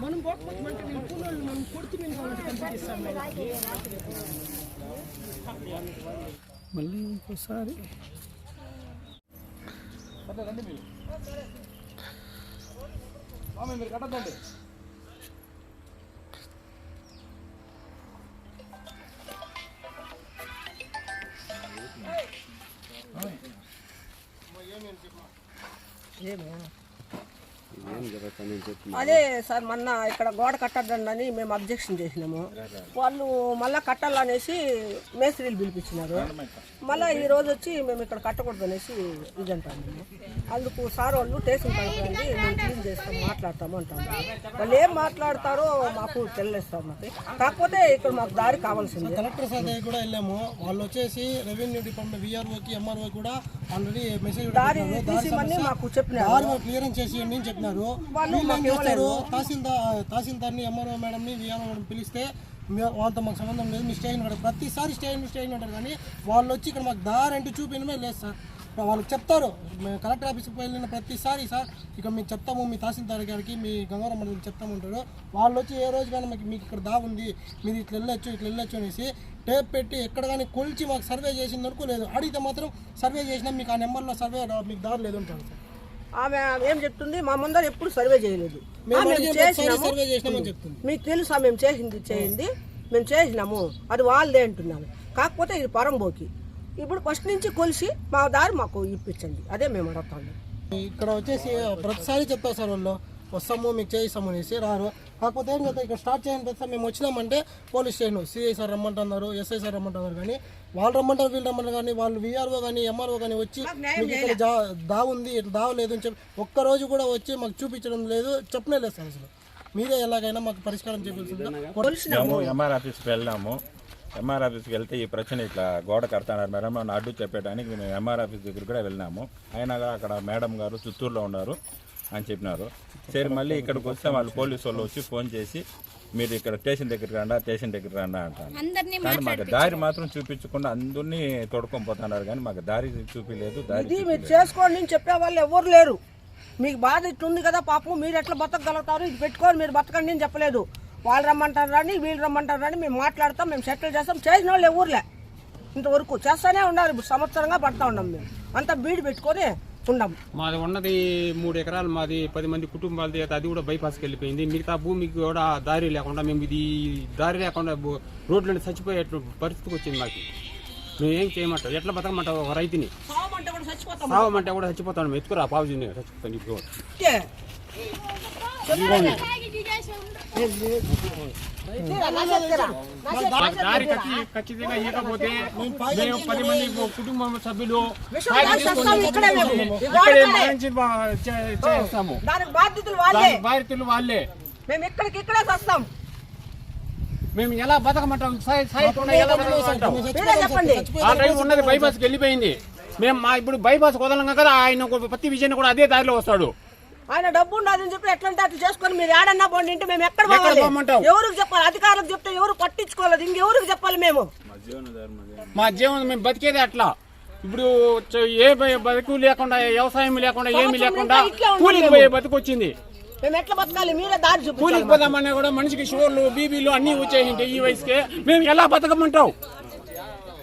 మనం పోకపోతే నేను కూలోళ్ళు మనం కొడుతు మీద వాళ్ళకి కనిపిస్తాం మళ్ళీ ఇంకోసారి. రండి మీరు స్వామి మీరు అదే సార్ మొన్న ఇక్కడ గోడ కట్టద్దండి అని మేము అబ్జెక్షన్ చేసినాము. వాళ్ళు మళ్ళా కట్టాలనేసి మేస్త్రీలు పిలిపించినారు. మళ్ళీ ఈ రోజు వచ్చి మేము ఇక్కడ కట్టకూడదు అనేసి ఇది అంటాము అందుకు సార్ వాళ్ళు స్టేషన్ కలపండి మేము క్లీన్ చేస్తాం మాట్లాడతాము అంటాము వాళ్ళు ఏం మాట్లాడతారో మాకు తెలియదు సార్ మాకు. కాకపోతే ఇక్కడ మాకు దారి కావాల్సింది. కలెక్టర్ సార్ దగ్గర కూడా వెళ్ళాము. వాళ్ళు వచ్చేసి రెవెన్యూ డిపార్ట్మెంట్ విఆర్ఓకి ఎంఆర్ఓ కూడా ఆల్రెడీ మెసేజ్ దారి మాకు చెప్పినారు. క్లియరెన్స్ చేసి చెప్పినారు. వాళ్ళు వీళ్ళు ఏం చేస్తారు తహసీల్దార్ తహసీల్దార్ని ఎంఆర్ఓ మేడంని విఆర్ఓ మేడం పిలిస్తే వాళ్ళతో మాకు సంబంధం లేదు మీ స్టేషన్ ఉంటారు ప్రతిసారి స్టేషన్ స్టేషన్ ఉంటారు కానీ వాళ్ళు వచ్చి ఇక్కడ మాకు దారి అంటూ చూపించడమే లేదు సార్. వాళ్ళకి చెప్తారు. మేము కలెక్టర్ ఆఫీస్కి వెళ్ళిన ప్రతిసారి సార్ ఇక మీకు చెప్తాము మీ తహసీల్దార్ గారికి మీ గంగారాం గారికి చెప్తామంటారు వాళ్ళు వచ్చి ఏ రోజు కానీ మాకు మీకు ఇక్కడ దా ఉంది మీరు ఇట్లా వెళ్ళొచ్చు ఇట్లా వెళ్ళొచ్చు అనేసి టేప్ పెట్టి ఎక్కడ కానీ కొలిచి మాకు సర్వే చేసింది వరకు లేదు. అడిగితే మాత్రం సర్వే చేసినా మీకు ఆ నెంబర్లో సర్వే మీకు దారి లేదు అంటారు సార్. ఆమె ఏం చెప్తుంది? మా ముందర ఎప్పుడు సర్వే చేయలేదు. చేసినాము. మీకు తెలుసా? మేము చేసింది చేయింది. మేము చేసినాము. అది వాళ్ళదే అంటున్నాము. కాకపోతే ఇది పరంబోకి ఇప్పుడు ఫస్ట్ నుంచి కొలిసి మా దారి మాకు ఇప్పించండి. అదే మేము అడుగుతాము. ఇక్కడ వచ్చేసి ప్రతిసారి సార్ వాళ్ళు. వస్తాము మీకు చేయిస్తాము అనేసి రారు. కాకపోతే ఏం కదా ఇక్కడ స్టార్ట్ చేయని ప్రతిసారి మేము వచ్చినామంటే పోలీస్ స్టేషన్ సిఐ సార్ రమ్మంటున్నారు ఎస్ఐ సార్ రమ్మంటున్నారు కానీ వాళ్ళు రమ్మంటారు వీళ్ళు రమ్మంటారు కానీ వాళ్ళు విఆర్ఓ కానీ ఎంఆర్ఓ కానీ వచ్చి మీకు ఇక్కడ జా దా ఉంది ఇట్లా దావ లేదు అని చెప్పి ఒక్క రోజు కూడా వచ్చి మాకు చూపించడం లేదు చెప్పనే లేదు సార్ అసలు. మీరే ఎలాగైనా మాకు పరిష్కారం మేము ఎంఆర్ ఆఫీస్కి వెళ్ళాము. ఎంఆర్ ఆఫీస్కి వెళ్తే ఈ ప్రశ్న ఇట్లా గోడ కడతాన్నారు మేడం నన్ను అడ్డు చెప్పడానికి మేము ఎంఆర్ ఆఫీస్ దగ్గర కూడా వెళ్ళినాము. అయినా కూడా అక్కడ మేడం గారు చిత్తూరులో ఉన్నారు. అని చెప్పినారు. సరే మళ్ళీ ఇక్కడికి వస్తే వాళ్ళు పోలీసు వాళ్ళు వచ్చి ఫోన్ చేసి మీరు ఇక్కడ స్టేషన్ దగ్గరికి రండా స్టేషన్ దగ్గరికి రండా అంటారు కానీ మాకు దారి మాత్రం చూపించకుండా అందరినీ తొడుకొని పోతున్నారు కానీ మాకు దారి చూపించలేదు దారి మీరు చేసుకోండి అని చెప్పే వాళ్ళు ఎవరు లేరు. మీకు బాధ ఇట్లుంది కదా పాపం మీరు ఎట్లా బతకగలుగుతారు? ఇది పెట్టుకొని మీరు బతకండి అని చెప్పలేదు. వాళ్ళు రమ్మంటారు రాని వీళ్ళు రమ్మంటారు రాని మేము మాట్లాడతాం మేము సెటిల్ చేస్తాం. చేసిన వాళ్ళు ఎవరులే. ఇంతవరకు చేస్తానే ఉన్నారు ఇప్పుడు సంవత్సరంగా పడతా ఉన్నాం మేము. అంతా బీడు పెట్టుకొని ఉన్నాం మాది ఉన్నది మూడు ఎకరాలు మాది పది మంది కుటుంబాలది అది కూడా బైపాస్కి వెళ్ళిపోయింది మిగతా భూమికి కూడా దారి లేకుండా మేము ఇది దారి లేకుండా రోడ్లను చచ్చిపోయే పరిస్థితికి వచ్చింది మాకు మేము ఏం చేయమంటాం ఎట్లా బతకమంటావు ఒక రైతుని సావమంటే కూడా చచ్చిపోతాను ఎత్తుకురా పావుజీని చచ్చిపోతాను ఇప్పుడు దారి ఖచ్చి ఖచ్చితంగా ఇవ్వకపోతే మేము పది మంది కుటుంబం సభ్యులు చేస్తాము బాధితులు వాళ్ళే మేము ఇక్కడికి ఇక్కడే వస్తాం మేము ఎలా బతకమంటాం చెప్పండి ఆల్రెడీ ఉన్నది బైపాస్కి వెళ్ళిపోయింది మేము మా ఇప్పుడు బైపాస్ వదలంగా కదా ఆయన ఒక పత్తి విజయన్ కూడా అదే దారిలో వస్తాడు ఆయన డబ్బు ఉండదని చెప్పి ఎట్లంటే అట్లా చేసుకొని మీరు ఏడన్నా పోండి అంటే మేము ఎక్కడ పోవాలి? ఎవరికి చెప్పాలి? అధికారులకు చెప్తే ఎవరు పట్టించుకోలేదు ఇంకెవరికి చెప్పాలి మేము? మా జీవనం మేము బతికేది అట్లా. ఇప్పుడు ఏ బతుకు లేకుండా వ్యవసాయం లేకుండా ఏమి లేకుండా కూలికి. పోయే బతుకు వచ్చింది. మేము ఎట్లా బతకాలి? మీరే దారి కూలికి చూపించాలి పోదామన్నా కూడా మనిషికి షుగర్లు బీబీలు అన్ని వచ్చేసింటే ఈ వయసుకే. మేము ఎలా బతకమంటావు?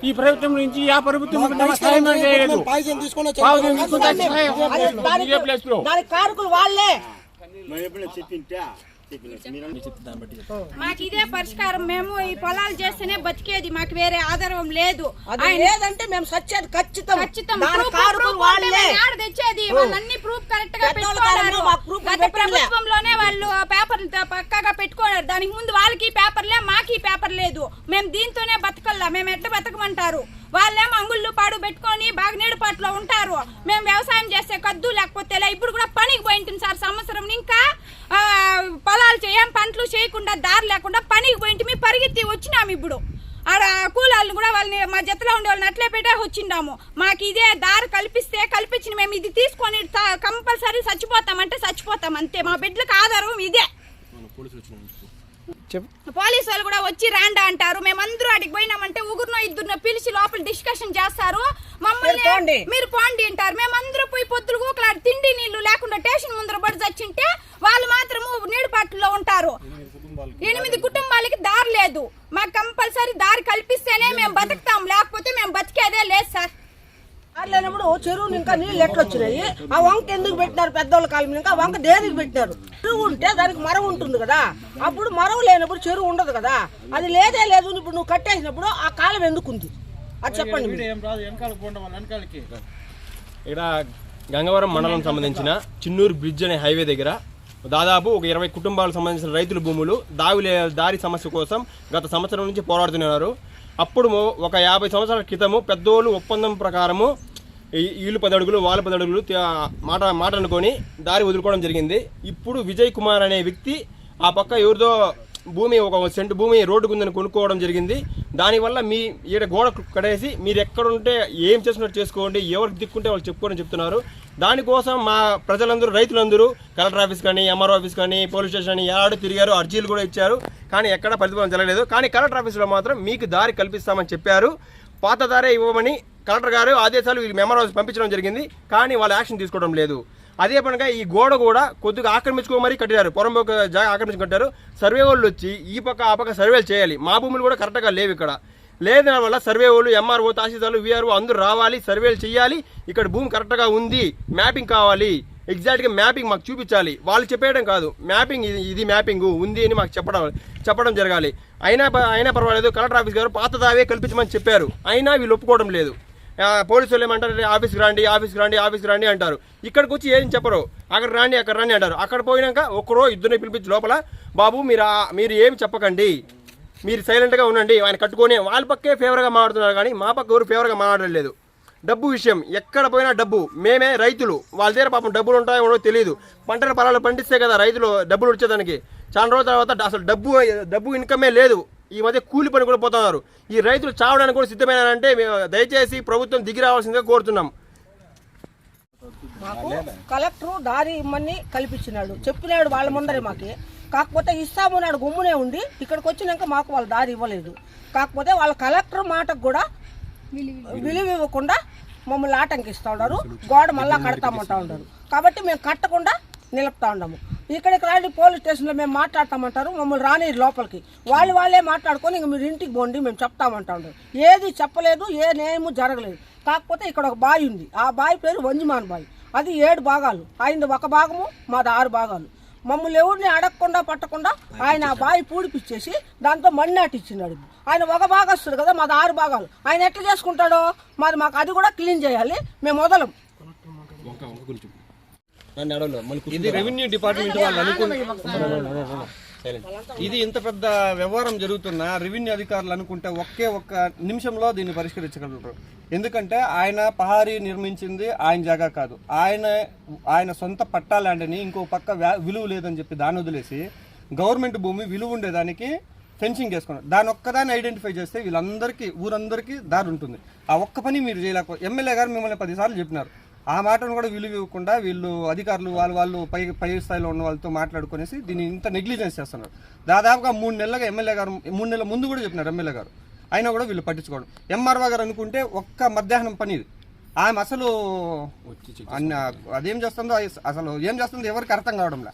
ఈ ప్రభుత్వం నుంచి ఆ ప్రభుత్వం ప్లేస్లో. వాళ్ళే. మాకు ఇదే పరిష్కారం. మేము ఈ పొలాలు చేస్తేనే బతికేది. మాకు వేరే ఆధారం లేదు. అది లేదంటే మేము సచ్చేది ఖచ్చితం. ఖచ్చితం. తెచ్చేది? వాళ్ళన్ని ప్రూఫ్ కరెక్ట్గా proof గత. ప్రభుత్వంలోనే వాళ్ళు పేపర్లు పక్కాగా పెట్టుకున్నారు. దానికి ముందు వాళ్ళకి పేపర్లే మాకి పేపర్ లేదు. మేము దీంతోనే బతకల్లా. మేము ఎట్లా బతకమంటారు? వాళ్ళేమో అంగుళ్ళు పాడు పెట్టుకొని బాగా నీడపాట్లో ఉంటారు. మేము వ్యవసాయం చేస్తే కద్దు లేకపోతే లే. ఇప్పుడు కూడా పనికి పోయింటుంది సార్ సంవత్సరం. ఇంకా పొలాలు చేయం పంటలు చేయకుండా దారి లేకుండా పనికి పోయింటి పరిగెత్తి వచ్చినాము ఇప్పుడు. ఆడ కూలాలను కూడా వాళ్ళని మా జతలో ఉండే వాళ్ళని అట్లే పెట్టే వచ్చిండాము. మాకు ఇదే దారి కల్పిస్తే కల్పించిన మేము ఇది తీసుకొని కంపల్సరీ చచ్చిపోతామంటే చచ్చిపోతాం అంతే. మా బిడ్డలకు ఆధారం ఇదే. పోలీసు వాళ్ళు కూడా వచ్చి రాండా అంటారు. మేమందరూ అడిగి పోయినామంటే ఊగురునో ఇద్దరునో పిలిచి లోపల డిస్కషన్ చేస్తారు. మమ్మల్ని మీరు పోండి. అంటారు. మేమందరూ పోయి పొద్దులు ఊకలాడి తిండి నీళ్ళు లేకుండా స్టేషన్ ముందర పడి చచ్చింటే వాళ్ళు మాత్రము నీడపాట్లో ఉంటారు. ఎనిమిది కుటుంబాలకి దారి లేదు. మాకు కంపల్సరీ దారి కల్పిస్తేనే మేము బతక లేనప్పుడు చెరువుని ఇంకా నీళ్ళు ఎట్లా వచ్చినాయి ఆ వంక ఎందుకు పెట్టినారు పెద్దోళ్ళ కాలం ఆ వంక దేనికి పెట్టినారు? చెరువు ఉంటే దానికి మరం ఉంటుంది కదా. అప్పుడు మరం లేనప్పుడు చెరువు ఉండదు కదా. అది లేదే లేదు ఇప్పుడు నువ్వు కట్టేసినప్పుడు ఆ కాలం ఎందుకు ఉంది అది చెప్పండి. ఇక్కడ గంగవరం మండలం సంబంధించిన చిన్నూరు బ్రిడ్జ్ అనే హైవే దగ్గర దాదాపు ఒక ఇరవై కుటుంబాలకు సంబంధించిన రైతుల భూములు దావిలే దారి సమస్య కోసం గత సంవత్సరం నుంచి పోరాడుతున్నారు అప్పుడు ఒక యాభై సంవత్సరాల క్రితము పెద్దోళ్ళు ఒప్పందం ప్రకారము వీళ్ళు పది అడుగులు వాళ్ళ పది అడుగులు మాట మాట అనుకొని దారి వదులుకోవడం జరిగింది. ఇప్పుడు విజయ్ కుమార్ అనే వ్యక్తి ఆ పక్క ఎవరిదో భూమి ఒక సెంటు భూమి రోడ్డు కుందని కొనుక్కోవడం జరిగింది. దానివల్ల మీ ఈడ గోడ కడేసి మీరు ఎక్కడుంటే ఏం చేస్తున్నట్టు చేసుకోండి ఎవరికి దిక్కుంటే వాళ్ళు చెప్పుకోవడం చెప్తున్నారు. దానికోసం మా ప్రజలందరూ రైతులందరూ కలెక్టర్ ఆఫీస్ కానీ ఎంఆర్ఓ ఆఫీస్ కానీ పోలీస్ స్టేషన్ కానీ ఏడాడు తిరిగారు అర్జీలు కూడా ఇచ్చారు. కానీ ఎక్కడ ప్రతిఫలం జరగలేదు. కానీ కలెక్టర్ ఆఫీస్లో మాత్రం మీకు దారి కల్పిస్తామని చెప్పారు. పాత దారే ఇవ్వమని కలెక్టర్ గారు ఆదేశాలు వీళ్ళు ఎంఆర్ఓ పంపించడం జరిగింది కానీ వాళ్ళు యాక్షన్ తీసుకోవడం లేదు. అదే పనిగా ఈ గోడ కూడా కొద్దిగా ఆక్రమించుకో మరీ కట్టారు పొరంబోక జాగా ఆక్రమించుకుంటారు సర్వే వాళ్ళు వచ్చి ఈ పక్క ఆ పక్క సర్వేలు చేయాలి. మా భూములు కూడా కరెక్ట్గా లేవు ఇక్కడ. లేదని వల్ల సర్వే వాళ్ళు ఎంఆర్ఓ తహసీల్దార్లు వీఆర్ఓ అందరూ రావాలి సర్వేలు చేయాలి. ఇక్కడ భూమి కరెక్ట్గా ఉంది. మ్యాపింగ్ కావాలి. ఎగ్జాక్ట్గా మ్యాపింగ్ మాకు చూపించాలి. వాళ్ళు చెప్పేయడం కాదు. మ్యాపింగ్ ఇది ఇది మ్యాపింగ్ ఉంది అని మాకు చెప్పడం చెప్పడం జరగాలి. అయినా అయినా పర్వాలేదు. కలెక్టర్ ఆఫీస్ గారు పాత దావే కల్పించమని చెప్పారు. అయినా వీళ్ళు ఒప్పుకోవడం లేదు. పోలీసులు ఏమంటారు? ఆఫీస్కి రండి ఆఫీస్కి రండి ఆఫీస్కి రండి అంటారు. ఇక్కడికి వచ్చి ఏం చెప్పరు? అక్కడ రండి అక్కడ రండి అంటారు. అక్కడ పోయినాక ఒక్కరో ఇద్దరిని పిలిపించి లోపల బాబు మీరు మీరు ఏమి చెప్పకండి. మీరు సైలెంట్గా ఉండండి. ఆయన కట్టుకొని వాళ్ళ పక్కే ఫేవర్గా మాట్లాడుతున్నారు కానీ మా పక్క ఎవరు ఫేవర్గా మాట్లాడలేదు. డబ్బు విషయం ఎక్కడ పోయినా డబ్బు. మేమే రైతులు. వాళ్ళ దగ్గర పాపం డబ్బులు ఉంటాయో ఉండో తెలియదు. పంటల పొలాలు పండిస్తే కదా రైతులు డబ్బులు వచ్చేదానికి. చాలా రోజుల తర్వాత అసలు డబ్బు డబ్బు ఇన్కమే లేదు. ఈ మధ్య కూలి పని కూడా పోతున్నారు. ఈ రైతులు చావడానికి కూడా సిద్ధమైనారంటే మేము దయచేసి ప్రభుత్వం దిగి రావాల్సిందిగా కోరుతున్నాం. మాకు కలెక్టర్ దారి ఇమ్మని కల్పించినాడు. చెప్పినాడు వాళ్ళ ముందరే మాకి. కాకపోతే ఇస్తాము నాడు గుమ్మునే ఉండి ఇక్కడికి వచ్చినాక మాకు వాళ్ళు దారి ఇవ్వలేదు. కాకపోతే వాళ్ళ కలెక్టర్ మాటకు కూడా విలువ ఇవ్వకుండా మమ్మల్ని ఆటంకిస్తూ ఉన్నారు. గోడ మళ్ళా కడతామంటా ఉన్నారు. కాబట్టి మేము కట్టకుండా నిలుపుతా ఉన్నాము. ఇక్కడికి రాండి పోలీస్ స్టేషన్లో మేము మాట్లాడతామంటారు మమ్మల్ని రాని లోపలికి. వాళ్ళు వాళ్ళే మాట్లాడుకొని ఇంక మీరు ఇంటికి పోండి మేము చెప్తామంటా ఏది చెప్పలేదు ఏ నేము జరగలేదు. కాకపోతే ఇక్కడ ఒక బావి ఉంది. ఆ బావి పేరు వంజిమాన్ బావి అది ఏడు భాగాలు. ఆయన ఒక భాగము మాది ఆరు భాగాలు. మమ్మల్ని ఎవరిని అడగకుండా పట్టకుండా ఆయన ఆ బావి పూడిపిచ్చేసి దాంతో మణి ఇచ్చినాడు. ఆయన ఒక భాగస్తుడు కదా మాది ఆరు భాగాలు. ఆయన ఎట్లా చేసుకుంటాడో? మాది మాకు అది కూడా క్లీన్ చేయాలి. మేము మొదలం ఇది రెవెన్యూ డిపార్ట్మెంట్ వాళ్ళు ఇది ఇంత పెద్ద వ్యవహారం జరుగుతున్నా రెవెన్యూ అధికారులు అనుకుంటే ఒకే ఒక్క నిమిషంలో దీన్ని పరిష్కరించగలరు. ఎందుకంటే ఆయన పహారీ నిర్మించింది ఆయన జాగా కాదు. ఆయన ఆయన సొంత పట్టా ల్యాండ్ని ఇంకో పక్క వ్యా- విలువ లేదని చెప్పి దాన్ని వదిలేసి గవర్నమెంట్ భూమి విలువ ఉండేదానికి ఫెన్సింగ్ వేసుకున్నారు. దాని ఒక్కదాన్ని ఐడెంటిఫై చేస్తే వీళ్ళందరికీ ఊరందరికీ దారి ఉంటుంది. ఆ ఒక్క పని మీరు చేయలేకపోతే ఎమ్మెల్యే గారు మిమ్మల్ని పదిసార్లు చెప్పినారు. ఆ మాటను కూడా విలువ ఇవ్వకుండా వీళ్ళు అధికారులు వాళ్ళు వాళ్ళు పై పై స్థాయిలో ఉన్న వాళ్ళతో మాట్లాడుకునేసి దీన్ని ఇంత నెగ్లిజెన్స్ చేస్తున్నారు. దాదాపుగా మూడు నెలలుగా ఎమ్మెల్యే గారు మూడు నెలల ముందు కూడా చెప్పినారు ఎమ్మెల్యే గారు. అయినా కూడా వీళ్ళు పట్టించుకోవడం ఎంఆర్ఓ గారు అనుకుంటే ఒక్క మధ్యాహ్నం పని ఆమె అసలు అదేం చేస్తుందో అసలు ఏం చేస్తుందో ఎవరికి అర్థం కావడంలే.